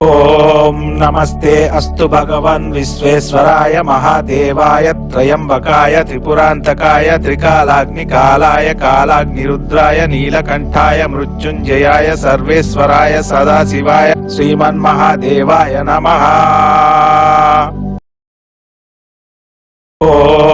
ఓం నమస్తే అస్తు భగవన్ విశ్వేశ్వరాయ మహాదేవాయ త్రయంబకాయ త్రిపురాంతకాయ త్రికాలాగ్నికాలాయ కాలాగ్నిరుద్రాయ నీలకంఠాయ మృత్యుంజయాయ సర్వేశ్వరాయ సదాశివాయ శ్రీమన్మహాదేవాయ నమః. ఓం